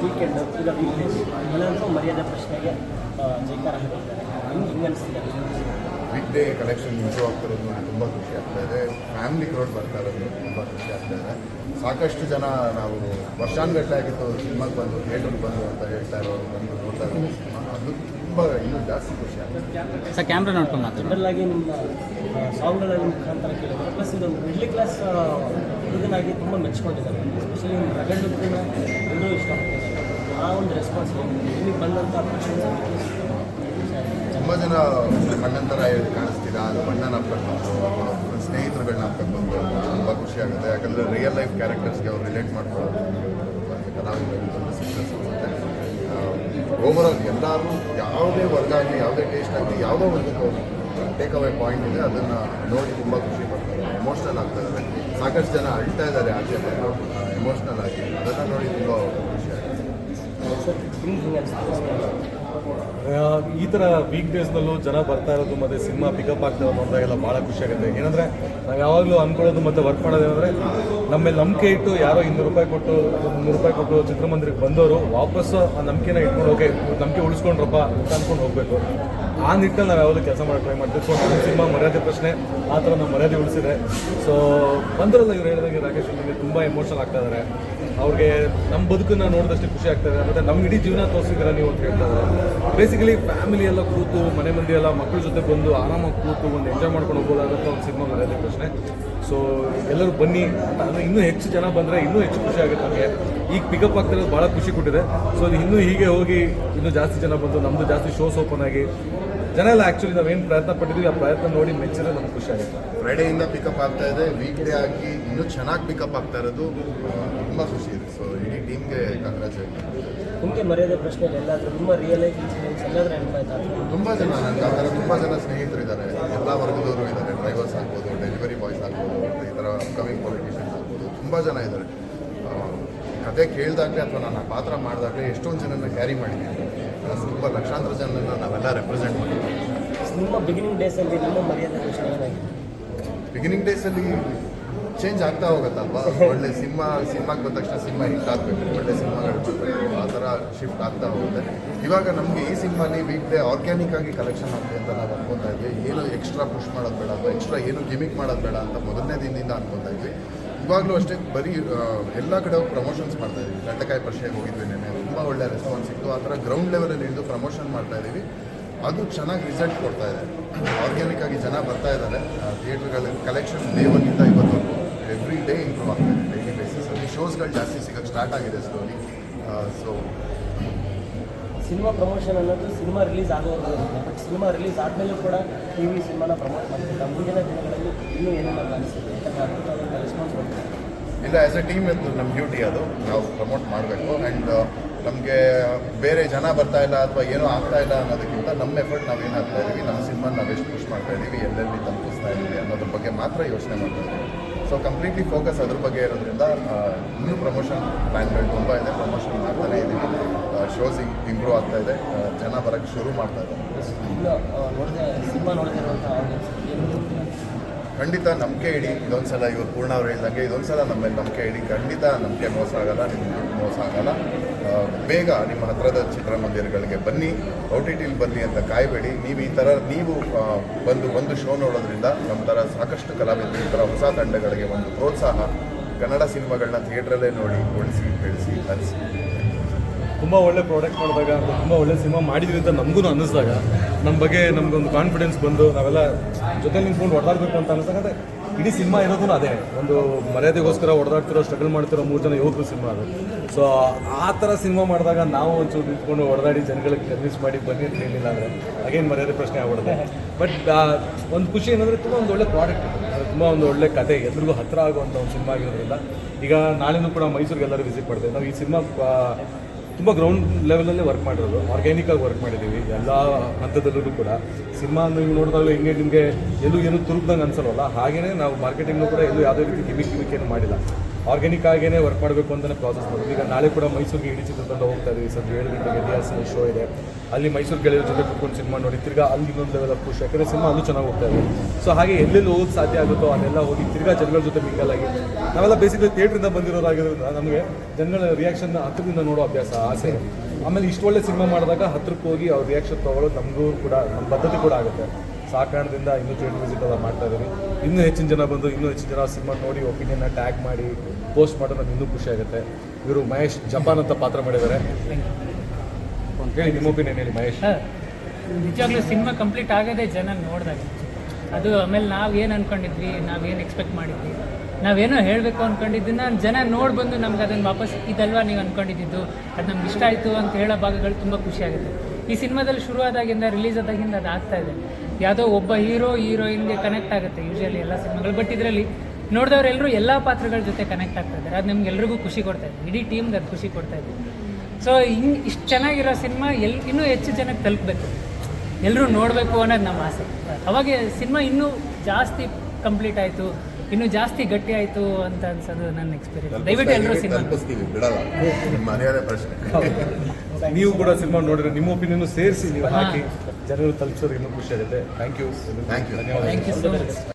Weekend ಈಗ weekdays ಎಲ್ಲರೂ ಮರ್ಯಾದೆ ಪ್ರಶ್ನೆಗೆ ಜೈಕಾರ ಹಾಕಿದ್ದಾರೆ ಹಿಂಗೆ ಹಿಂಗೆ ಅನಿಸ್ತಿದೆ ಕಲೆಕ್ಷನ್ ಇಂಪ್ರೂವ್ ಆಗ್ತಿರೋದು ನನಗೆ ತುಂಬ ಖುಷಿ ಆಗ್ತಾ ಇದೆ ಫ್ಯಾಮಿಲಿ ಕ್ರೌಡ್ ಬರ್ತಾ ಇರೋದು ತುಂಬ ಖುಷಿ ಆಗ್ತಾ ಇದೆ ಸಾಕಷ್ಟು ಜನ ನಾವು ವರ್ಷಾನುಗಟ್ಟಲೆ ಆಗಿತ್ತು ಸಿನಿಮಾಗೆ ಬಂದು ಥಿಯೇಟ್ರಿಗೆ ಬಂದು ಅಂತ ಹೇಳ್ತಾ ಇರೋರು ಬಂದು ನೋಡ್ತಾ ಇರೋದು ತುಂಬ ಇನ್ನೂ ಜಾಸ್ತಿ ಖುಷಿ ಸರ್ ಕ್ಯಾಮ್ರಾ ನೋಡ್ಕೊಂಡು ಮಾತಾಡಿ ಜನರಲ್ ಆಗಿ ನಿಮ್ಮ ಸಾಂಗ್ಗಳ ಮುಖಾಂತರ ಕೇಳಿದ್ರೆ ಪ್ಲಸ್ ಇದು ಮಿಡ್ಲ್ ಕ್ಲಾಸ್ ಇದನ್ನಾಗಿ ತುಂಬ ಮೆಚ್ಕೊಂಡಿದ್ದಾರೆ ಎಸ್ಪೆಷಲಿ ನಿಮ್ಮ ರಗಡ್ ಲುಕ್ನ ಎಲ್ಲರೂ ಇಷ್ಟ ಆ ಒಂದು ರೆಸ್ಪಾನ್ಸ್ ಇಲ್ಲಿಗೆ ಬಂದಂಥ ತುಂಬ ಜನ ಕಣ್ಣಂತರ ಕಾಣಿಸ್ತೀರಾ ಅದು ಬಣ್ಣನ ಹಾಕ್ಕೊಂಡು ಸ್ನೇಹಿತರುಗಳನ್ನ ಹಾಕ್ಕೊಂಡು ತುಂಬ ಖುಷಿ ಆಗುತ್ತೆ. ಯಾಕಂದರೆ ರಿಯಲ್ ಲೈಫ್ ಕ್ಯಾರೆಕ್ಟರ್ಸ್ಗೆ ಅವ್ರು ರಿಲೇಟ್ ಮಾಡ್ಕೊಳ್ಳೋದು ಸಕ್ಸಸ್ ಆಗುತ್ತೆ ಓವರಾಲ್ ಎಲ್ಲರೂ ಯಾವುದೇ ವರ್ಗ ಆಗಲಿ, ಯಾವುದೇ ಟೇಸ್ಟ್ ಆಗಲಿ, ಯಾವುದೋ ಒಂದು ಟೇಕ್ ಅವೇ ಪಾಯಿಂಟ್ ಇದೆ, ಅದನ್ನು ನೋಡಿ ತುಂಬ ಖುಷಿ ಪಡ್ತಾರೆ. ಎಮೋಷ್ನಲ್ ಆಗ್ತಾ ಸಾಕಷ್ಟು ಜನ ಅಳ್ತಾ ಇದ್ದಾರೆ ಆಚೆ ಎಮೋಷ್ನಲ್ ಆಗಿ. ಅದನ್ನು ನೋಡಿ ತುಂಬ ಖುಷಿ ಆಗುತ್ತೆ. ಈ ಥರ ವೀಕ್ ಡೇಸ್ನಲ್ಲೂ ಜನ ಬರ್ತಾ ಇರೋದು ಮತ್ತು ಸಿನಿಮಾ ಪಿಕಪ್ ಆಗ್ತಾ ಇರೋದು ಅಂದಾಗೆಲ್ಲ ಭಾಳ ಖುಷಿ ಆಗುತ್ತೆ. ಏನಂದರೆ ನಾವು ಯಾವಾಗಲೂ ಅಂದ್ಕೊಳ್ಳೋದು ಮತ್ತು ವರ್ಕ್ ಮಾಡೋದು ನಮ್ಮ ಮೇಲೆ ನಂಬಿಕೆ ಇಟ್ಟು ಯಾರೋ ಇನ್ನೂರು ರೂಪಾಯಿ ಕೊಟ್ಟು, ಮುನ್ನೂರು ರೂಪಾಯಿ ಕೊಟ್ಟು ಚಿತ್ರಮಂದಿರಕ್ಕೆ ಬಂದವರು ವಾಪಸ್ಸು ಆ ನಂಬಿಕೆನ ಇಟ್ಕೊಂಡು ಹೋಗಿ, ನಂಬಿಕೆ ಉಳಿಸ್ಕೊಂಡ್ರಪ್ಪ ಅಂತ ಅಂದ್ಕೊಂಡು ಹೋಗಬೇಕು. ಆ ನಿಟ್ಟಲ್ಲಿ ನಾವು ಯಾವಾಗಲೂ ಕೆಲಸ ಮಾಡಿ ಟ್ರೈ ಮಾಡ್ತೀವಿ. ಸೊ ನಮ್ಮ ಸಿನಿಮಾ ಮರ್ಯಾದೆ ಪ್ರಶ್ನೆ, ಆ ಥರ ನಾವು ಮರ್ಯಾದೆ ಉಳಿಸಿದೆ ಸೊ ಬಂದ್ರಲ್ಲ ಇವ್ರು ಹೇಳಿದಂಗೆ ರಾಕೇಶ್ ಅವ್ರಿಗೆ ತುಂಬ ಎಮೋಷನಲ್ ಆಗ್ತಾ ಇದ್ದಾರೆ ಅವ್ರಿಗೆ ನಮ್ಮ ಬದುಕನ್ನು ನೋಡಿದಷ್ಟು ಖುಷಿ ಆಗ್ತಾ ಇದೆ. ಮತ್ತು ನಮ್ಮ ಇಡೀ ಜೀವನ ತೋರಿಸಿದ್ರೆ ನೀವು ಅಂತ ಹೇಳ್ತಾ ಇದ್ದಾರೆ ಬೇಸಿಕಲಿ ಫ್ಯಾಮಿಲಿ ಎಲ್ಲ ಕೂತು, ಮನೆ ಮಂದಿ ಎಲ್ಲ ಮಕ್ಕಳ ಜೊತೆ ಬಂದು ಆರಾಮಾಗಿ ಕೂತು ಒಂದು ಎಂಜಾಯ್ ಮಾಡ್ಕೊಂಡು ಹೋಗ್ಬೋದಾದಂಥ ಒಂದು ಸಿನಿಮಾ ಮರ್ಯಾದೆ ಪ್ರಶ್ನೆ. ಸೊ ಎಲ್ಲರೂ ಬನ್ನಿ ಅಂದರೆ ಇನ್ನೂ ಹೆಚ್ಚು ಜನ ಬಂದರೆ ಇನ್ನೂ ಹೆಚ್ಚು ಖುಷಿ ಆಗುತ್ತೆ ನಮಗೆ. ಈಗ ಪಿಕಪ್ ಆಗ್ತಿರೋದು ಭಾಳ ಖುಷಿ ಕೊಟ್ಟಿದೆ. ಸೊ ಅದು ಇನ್ನೂ ಹೀಗೆ ಹೋಗಿ ಇನ್ನೂ ಜಾಸ್ತಿ ಜನ ಬಂದು ನಮ್ಮದು ಜಾಸ್ತಿ ಶೋಸ್ ಓಪನ್ ಆಗಿ ಜನ ಎಲ್ಲ ಆ್ಯಕ್ಚುಲಿ ನಾವೇನು ಪ್ರಯತ್ನ ಪಟ್ಟಿದ್ವಿ ಆ ಪ್ರಯತ್ನ ನೋಡಿ ಮೆಚ್ಚಿದ್ರೆ ನಮ್ಗೆ ಖುಷಿ ಆಗುತ್ತೆ. ಇಂದ ಪಿಕಪ್ ಆಗ್ತಾ ಇದೆ ವೀಕ್ ಡೇ ಆಗಿ ಇನ್ನೂ ಚೆನ್ನಾಗಿ ಪಿಕಪ್ ಆಗ್ತಾ ಇರೋದು ತುಂಬ ಖುಷಿ ಇದೆ. ಸೊ ಇಡೀ ಟೀಮ್ಗೆ ಕಂಗ್ರ್ಯಾಚುಲೇಟ್ ನಿಮಗೆ ಮರ್ಯಾದೆ ಪ್ರಶ್ನೆ ಎಲ್ಲಾದರೂ ತುಂಬ ರಿಯಲ್ ಲೈಫ್ ಇನ್ಸಿಡೆಂಟ್ಸ್ ಎಲ್ಲಾದರೂ ನೆನಪಾಯ್ತಾ ತುಂಬ ಜನ ನನಗೆ ಆ ಥರ ತುಂಬ ಜನ ಸ್ನೇಹಿತರಿದ್ದಾರೆ ಎಲ್ಲ ವರ್ಗದವರು ಇದ್ದಾರೆ ಡ್ರೈವರ್ಸ್ ಆಗ್ಬೋದು ಡೆಲಿವರಿ ಬಾಯ್ಸ್ ಆಗ್ಬೋದು ಈ ಥರ ಅಪ್ಕಮಿಂಗ್ ಪೊಲಿಟಿಷಿಯನ್ಸ್ ಆಗ್ಬೋದು ತುಂಬ ಜನ ಇದ್ದಾರೆ. ಆ, ಕತೆ ಕೇಳಿದಾಗಲೇ ಅಥವಾ ನಾನು ಆ ಪಾತ್ರ ಮಾಡಿದಾಗಲೇ ಎಷ್ಟೊಂದು ಜನನ ಕ್ಯಾರಿ ಮಾಡಿದ್ದೀನಿ. ತುಂಬ ಲಕ್ಷಾಂತರ ಜನರನ್ನು ನಾವೆಲ್ಲ ರೆಪ್ರೆಸೆಂಟ್ ಮಾಡಿದ್ದೀವಿ ನಿಮ್ಮ ಬಿಗಿನಿಂಗ್ ಡೇಸಲ್ಲಿ ನಿಮ್ಮ ಮರ್ಯಾದೆ ಬಿಗಿನಿಂಗ್ ಡೇಸಲ್ಲಿ ಚೇಂಜ್ ಆಗ್ತಾ ಹೋಗುತ್ತಲ್ವಾ? ಒಳ್ಳೆ ಸಿನಿಮಾ ಸಿನಿಮಾಗೆ ಬಂದ ತಕ್ಷಣ ಸಿನಿಮಾ ಹಿಟ್ ಆಗಬೇಕು. ಒಳ್ಳೆ ಸಿನಿಮಾಗಳು ಬರಬೇಕು. ಆ ಥರ ಶಿಫ್ಟ್ ಆಗ್ತಾ ಹೋಗುತ್ತೆ. ಇವಾಗ ನಮಗೆ ಈ ಸಿನಿಮಾಲಿ ವೀಕ್ ಡೇ ಆರ್ಗ್ಯಾನಿಕ್ ಆಗಿ ಕಲೆಕ್ಷನ್ ಆಗ್ತದೆ ಅಂತ ನಾವು ಅನ್ಕೊತಾ ಇದ್ವಿ. ಏನು ಎಕ್ಸ್ಟ್ರಾ ಪುಷ್ ಮಾಡೋದು ಬೇಡ ಅಥವಾ ಎಕ್ಸ್ಟ್ರಾ ಏನು ಗಿಮಿಕ್ ಮಾಡೋದು ಬೇಡ ಅಂತ ಮೊದಲನೇ ದಿನದಿಂದ ಅನ್ಕೊತಾ ಇದ್ವಿ. ಇವಾಗಲೂ ಅಷ್ಟೇ ಬರೀ ಎಲ್ಲ ಕಡೆ ಪ್ರಮೋಷನ್ಸ್ ಮಾಡ್ತಾ ಇದ್ವಿ. ಗಂಟಕಾಯಿ ಪರಿಷೆಗೆ ಹೋಗಿದ್ವಿ ನೆನ್ನೆ. ತುಂಬ ಒಳ್ಳೆ ರೆಸ್ಪಾನ್ಸ್ ಸಿಕ್ತು. ಆ ಥರ ಗ್ರೌಂಡ್ ಲೆವೆಲಲ್ಲಿ ಇಳಿದು ಪ್ರಮೋಷನ್ ಮಾಡ್ತಾ ಇದ್ದೀವಿ. ಅದು ಚೆನ್ನಾಗಿ ರಿಸಲ್ಟ್ ಕೊಡ್ತಾ ಇದೆ. ಆರ್ಗ್ಯಾನಿಕ್ ಆಗಿ ಜನ ಬರ್ತಾ ಇದ್ದಾರೆ. ಥಿಯೇಟ್ರ್ಗಳಲ್ಲಿ ಕಲೆಕ್ಷನ್ ಡೇ ಒಂದಿಂದ ಇವತ್ತು ಎವ್ರಿ ಡೇ ಇಂಪ್ರೂವ್ ಆಗ್ತಾ ಇದೆ ಡೈಲಿ ಬೇಸಿಸಲ್ಲಿ ಶೋಸ್ಗಳು ಜಾಸ್ತಿ ಸಿಗೋಕ್ಕೆ ಸ್ಟಾರ್ಟ್ ಆಗಿದೆ ಸ್ಲೋಲಿ ಸೊ ಸಿನಿಮಾ ಪ್ರಮೋಷನ್ ಅನ್ನೋದು ಸಿನಿಮಾ ರಿಲೀಸ್ ಆಗೋದು ಬಟ್ ಸಿನಿಮಾ ರಿಲೀಸ್ ಆದಮೇಲೂ ಕೂಡ ಟಿ ವಿ ಸಿನಿಮಾನ ಪ್ರಮೋಟ್ ಮಾಡ್ತಿಲ್ಲ. ಮುಂದಿನ ದಿನಗಳಲ್ಲಿ ಇನ್ನೂ ಏನೇನು ಅನಿಸುತ್ತೆ? ಯಾಕಂದರೆ ಅದ್ಭುತವಾದಂಥ ರೆಸ್ಪಾನ್ಸ್ ಇಲ್ಲ ಆ್ಯಸ್ ಎ ಟೀಮ್ ಇದು ನಮ್ಮ ಡ್ಯೂಟಿ ಅದು. ನಾವು ಪ್ರಮೋಟ್ ಮಾಡಬೇಕು. ಆ್ಯಂಡ್ ನಮಗೆ ಬೇರೆ ಜನ ಬರ್ತಾ ಇಲ್ಲ ಅಥವಾ ಏನೂ ಆಗ್ತಾ ಇಲ್ಲ ಅನ್ನೋದಕ್ಕಿಂತ ನಮ್ಮ ಎಫರ್ಟ್ ನಾವು ಹಾಕ್ತಾ ಇದ್ದೀವಿ ನಮ್ಮ ಸಿನಿಮಾ ನಾವು ಎಷ್ಟು ಪುಷ್ ಮಾಡ್ತಾ ಇದ್ದೀವಿ ಎಲ್ಲೆಲ್ಲಿ ತಲುಪಿಸ್ತಾ ಇದ್ದೀವಿ ಅನ್ನೋದ್ರ ಬಗ್ಗೆ ಮಾತ್ರ ಯೋಚನೆ ಮಾಡ್ತಾ ಇದ್ದೀವಿ ಸೊ ಕಂಪ್ಲೀಟ್ಲಿ ಫೋಕಸ್ ಅದ್ರ ಬಗ್ಗೆ ಇರೋದ್ರಿಂದ ಇನ್ನೂ ಪ್ರಮೋಷನ್ ಪ್ಲ್ಯಾನ್ಗಳು ತುಂಬ ಇದೆ ಪ್ರಮೋಷನ್ ಮಾಡ್ತಾನೆ ಇದ್ದೀವಿ ಶೋಸ್ ಇಂಪ್ರೂವ್ ಆಗ್ತಾ ಇದೆ ಜನ ಬರೋಕ್ಕೆ ಶುರು ಮಾಡ್ತಾ ಇದ್ದಾರೆ. ಖಂಡಿತ ನಂಬಿಕೆ ಇಡಿ. ಇದೊಂದ್ಸಲ ಇವರು ಪೂರ್ಣ ಅವರು ಹೇಳಿದಂಗೆ ಇದೊಂದ್ಸಲ ನಮ್ಮ ಮೇಲೆ ನಂಬಿಕೆ ಇಡಿ. ಖಂಡಿತ ನಂಬಿಕೆ ಮೋಸ ಆಗಲ್ಲ ನಿಮ್ಗೆ ಮೋಸ ಆಗಲ್ಲ. ಬೇಗ ನಿಮ್ಮ ಹತ್ರದ ಚಿತ್ರಮಂದಿರಗಳಿಗೆ ಬನ್ನಿ ಔ ಟಿ ಟಿಲಿ ಬನ್ನಿ ಅಂತ ಕಾಯಬೇಡಿ. ನೀವು ಈ ಥರ, ನೀವು ಬಂದು ಒಂದು ಶೋ ನೋಡೋದ್ರಿಂದ ನಮ್ಮ ಥರ ಸಾಕಷ್ಟು ಕಲಾವಿದರು, ಈ ಥರ ಹೊಸ ತಂಡಗಳಿಗೆ ಒಂದು ಪ್ರೋತ್ಸಾಹ ಕನ್ನಡ ಸಿನಿಮಾಗಳನ್ನ ಥಿಯೇಟ್ರಲ್ಲೇ ನೋಡಿ ಉಳಿಸಿ, ಬೆಳೆಸಿ, ಹರಿಸಿ. ತುಂಬ ಒಳ್ಳೆ ಪ್ರಾಡಕ್ಟ್ ಮಾಡಿದಾಗ, ತುಂಬ ಒಳ್ಳೆ ಸಿನಿಮಾ ಮಾಡಿದ್ವಿ ಅಂತ ನಮಗೂ ಅನ್ನಿಸಿದಾಗ ನಮ್ಮ ಬಗ್ಗೆ ನಮಗೊಂದು ಕಾನ್ಫಿಡೆನ್ಸ್ ಬಂದು ನಾವೆಲ್ಲ ಜೊತೆ ನಿಂತ್ಕೊಂಡು ಹೊಡೆದಾಡಬೇಕು ಅಂತ ಅನಿಸ್ದಾಗ ಅದೇ ಇಡೀ ಸಿನಿಮಾ ಇರೋದು ಅದೇ. ಒಂದು ಮರ್ಯಾದೆಗೋಸ್ಕರ ಹೊಡೆದಾಡ್ತಿರೋ ಸ್ಟ್ರಗಲ್ ಮಾಡ್ತಿರೋ ಮೂರು ಜನ ಯುವಕರು ಸಿನಿಮಾ ಅದು. ಸೊ ಆ ಥರ ಸಿನಿಮಾ ಮಾಡಿದಾಗ ನಾವು ಒಂಚೂರು ನಿಂತ್ಕೊಂಡು ಹೊಡೆದಾಡಿ ಜನಗಳಿಗೆ ಕನ್ವಿನ್ಸ್ ಮಾಡಿ ಬನ್ನಿ ಅಂತ ಹೇಳಿಲ್ಲ ಅಂದರೆ ಅಗೇನ್ ಮರ್ಯಾದೆ ಪ್ರಶ್ನೆ ಆಗ್ಬಿಡುತ್ತೆ. ಬಟ್ ಒಂದು ಖುಷಿ ಏನಂದರೆ ತುಂಬ ಒಂದು ಒಳ್ಳೆ ಪ್ರಾಡಕ್ಟ್ ತುಂಬ ಒಂದು ಒಳ್ಳೆ ಕತೆ. ಎಲ್ರಿಗೂ ಹತ್ತಿರ ಆಗುವಂಥ ಒಂದು ಸಿನಿಮಾ ಆಗಿರೋದ್ರಿಂದ. ಈಗ ನಾಳೆನೂ ಕೂಡ ಮೈಸೂರಿಗೆ ಎಲ್ಲರೂ ವಿಸಿಟ್ ಮಾಡ್ತೇವೆ ನಾವು ಈ ಸಿನಿಮಾ ತುಂಬ ಗ್ರೌಂಡ್ ಲೆವೆಲಲ್ಲೇ ವರ್ಕ್ ಮಾಡಿರೋದು. ಆರ್ಗ್ಯಾನಿಕ್ ಆಗಿ ವರ್ಕ್ ಮಾಡಿದ್ದೀವಿ ಎಲ್ಲ ಹಂತದಲ್ಲೂ ಕೂಡ. ಸಿನಿಮಾ ನೀವು ನೋಡಿದಾಗಲೂ ಹಿಂಗೆ ನಿಮಗೆ ಎಲ್ಲೂ ಏನು ತುರುಕ್ದಂಗೆ ಅನ್ಸಲ್ವಲ್ಲ? ಹಾಗೆಯೇ ನಾವು ಮಾರ್ಕೆಟಿಂಗ್ ಕೂಡ ಎಲ್ಲೂ ಯಾವುದೇ ರೀತಿ ಗಿಮಿಕ್ ಗಿಮಿಕ್ ಏನು ಮಾಡಿಲ್ಲ. ಆರ್ಗ್ಯಾನಿಕ್ ಆಗೇನೆ ವರ್ಕ್ ಮಾಡಬೇಕು ಅಂತಲೇ ಪ್ರಾಸೆಸ್ ಮಾಡೋದು ಈಗ ನಾಳೆ ಕೂಡ ಮೈಸೂರಿಗೆ ಇಡೀ ಚಿತ್ರತಂಡ ಹೋಗ್ತಾ ಇದ್ದೀವಿ ಸರ್ ಏಳು ಗಂಟೆಗೆ ಇತಿಹಾಸ ಶೋ ಇದೆ. ಅಲ್ಲಿ ಮೈಸೂರು ಗೆಳೆಯರ ಜೊತೆ ಕುತ್ಕೊಂಡು ಸಿನಿಮಾ ನೋಡಿ, ತಿರ್ಗಾ ಅಲ್ಲಿ ಇನ್ನೊಂದು ಲೆವೆಲ್ ಆಫ್ ಖುಷಿ ಯಾಕಂದರೆ ಸಿನಿಮಾ ಅಲ್ಲೂ ಚೆನ್ನಾಗಿ ಹೋಗ್ತಾ ಇದೆ. ಸೊ ಹಾಗೆ ಎಲ್ಲೆಲ್ಲಿ ಹೋಗೋದು ಸಾಧ್ಯ ಆಗುತ್ತೋ ಅಲ್ಲೆಲ್ಲ ಹೋಗಿ ತಿರ್ಗಾ ಜನಗಳ ಜೊತೆ ಮಿಂಗಲ್ ಆಗಿ. ನಾವೆಲ್ಲ ಬೇಸಿಕಲಿ ಥಿಯೇಟ್ರಿಂದ ಬಂದಿರೋರಾಗಿರೋದ್ರಿಂದ ನಮಗೆ ಜನಗಳ ರಿಯಾಕ್ಷನ್ ಹತ್ತಿರದಿಂದ ನೋಡೋ ಅಭ್ಯಾಸ, ಆಸೆ. ಆಮೇಲೆ ಇಷ್ಟು ಒಳ್ಳೆ ಸಿನಿಮಾ ಮಾಡಿದಾಗ ಹತ್ರಕ್ಕೆ ಹೋಗಿ ಅವ್ರ ರಿಯಾಕ್ಷನ್ ತೊಗೊಳ್ಳೋದು ನಮಗೂ ಕೂಡ ನಮ್ಮ ಪದ್ಧತಿ ಕೂಡ ಆಗುತ್ತೆ. ಸೊ ಕಾರಣದಿಂದ ಇನ್ನೂ ಥಿಯೇಟರ್ ವಿಸಿಟ್ ಎಲ್ಲ ಮಾಡ್ತಾ ಇದ್ದೀವಿ ಇನ್ನೂ ಹೆಚ್ಚಿನ ಜನ ಬಂದು, ಇನ್ನೂ ಹೆಚ್ಚಿನ ಜನ ಸಿನಿಮಾ ನೋಡಿ ಒಪಿನಿಯನ್ನ ಟ್ಯಾಗ್ ಮಾಡಿ, ಪೋಸ್ಟ್ ಮಾಡೋದು ನಮ್ಗೆ ಇನ್ನೂ ಖುಷಿ ಆಗುತ್ತೆ. ಇವರು ಮಹೇಶ್ ಜಪಾನ್ ಅಂತ ಪಾತ್ರ ಮಾಡಿದ್ದಾರೆ. ಹೇಳಿ, ನಿಮ್ಮ ಒಪಿನಿಯನ್ ಹೇಳಿ ಮಹೇಶ್. ನಿಜವಾಗ್ಲೂ ಸಿನಿಮಾ ಕಂಪ್ಲೀಟ್ ಆಗೋದೇ ಜನ ನೋಡಿದಾಗ, ಅದು ಆಮೇಲೆ ನಾವು ಏನು ಅನ್ಕೊಂಡಿದ್ವಿ ನಾವೇನು ಎಕ್ಸ್ಪೆಕ್ಟ್ ಮಾಡಿದ್ವಿ ನಾವೇನೋ ಹೇಳಬೇಕು ಅಂದ್ಕೊಂಡಿದ್ದನ್ನ ಜನ ನೋಡಿ ಬಂದು ನಮ್ಗೆ ಅದನ್ನು ವಾಪಸ್ ಇದಲ್ವಾ ನೀವು ಅಂದ್ಕೊಂಡಿದ್ದು ಅದು ನಮ್ಗೆ ಇಷ್ಟ ಆಯಿತು ಅಂತ ಹೇಳೋ ಭಾಗಗಳು ತುಂಬ ಖುಷಿಯಾಗುತ್ತೆ ಈ ಸಿನಿಮಾದಲ್ಲಿ ಶುರುವಾದಾಗಿಂದ ರಿಲೀಸ್ ಆದಾಗಿಂದ ಅದು ಆಗ್ತಾ ಇದೆ. ಯಾವುದೋ ಒಬ್ಬ ಹೀರೋ ಹೀರೋಯಿನ್ಗೆ ಕನೆಕ್ಟ್ ಆಗುತ್ತೆ ಯೂಶಲಿ ಎಲ್ಲ ಸಿನಿಮಾಗಳು. ಬಟ್ ಇದರಲ್ಲಿ ನೋಡಿದವರೆಲ್ಲರೂ ಎಲ್ಲ ಪಾತ್ರಗಳ ಜೊತೆ ಕನೆಕ್ಟ್ ಆಗ್ತಾ ಇದ್ದಾರೆ. ಅದು ನಮ್ಗೆಲ್ರಿಗೂ ಖುಷಿ ಕೊಡ್ತಾ ಇದೆ. ಇಡೀ ಟೀಮ್ಗೆ ಅದು ಖುಷಿ ಕೊಡ್ತಾ ಇದೆ. ಸೊ ಹಿಂಗೆ ಇಷ್ಟು ಚೆನ್ನಾಗಿರೋ ಸಿನಿಮಾ ಎಲ್ ಇನ್ನೂ ಹೆಚ್ಚು ಜನಕ್ಕೆ ತಲುಪಬೇಕು. ಎಲ್ಲರೂ ನೋಡಬೇಕು ಅನ್ನೋದು ನಮ್ಮ ಆಸೆ. ಅವಾಗ ಸಿನಿಮಾ ಇನ್ನೂ ಜಾಸ್ತಿ ಕಂಪ್ಲೀಟ್ ಆಯಿತು ಇನ್ನೂ ಜಾಸ್ತಿ ಗಟ್ಟಿ ಆಯಿತು ಅಂತ ಅನ್ಸೋದು ನನ್ನ ಎಕ್ಸ್ಪೀರಿಯನ್ಸ್ ದಯವಿಟ್ಟು ಎಲ್ಲರೂ ಸಿನಿಮಾ ಬಿಡಲ್ಲ. ಪ್ರಶ್ನೆ. ನೀವು ಕೂಡ ಸಿನಿಮಾ ನೋಡಿದ್ರೆ ನಿಮ್ಮ ಒಪಿನಿಯನ್ ಸೇರಿಸಿ ನೀವು ಹಾಕಿ. ಜನರು ತಲುಪಿಸೋದಕ್ಕೆ ಇನ್ನೂ ಖುಷಿ ಆಗುತ್ತೆ. Thank you. ಧನ್ಯವಾದ ಥ್ಯಾಂಕ್ ಯು ಸೊ ಮಚ್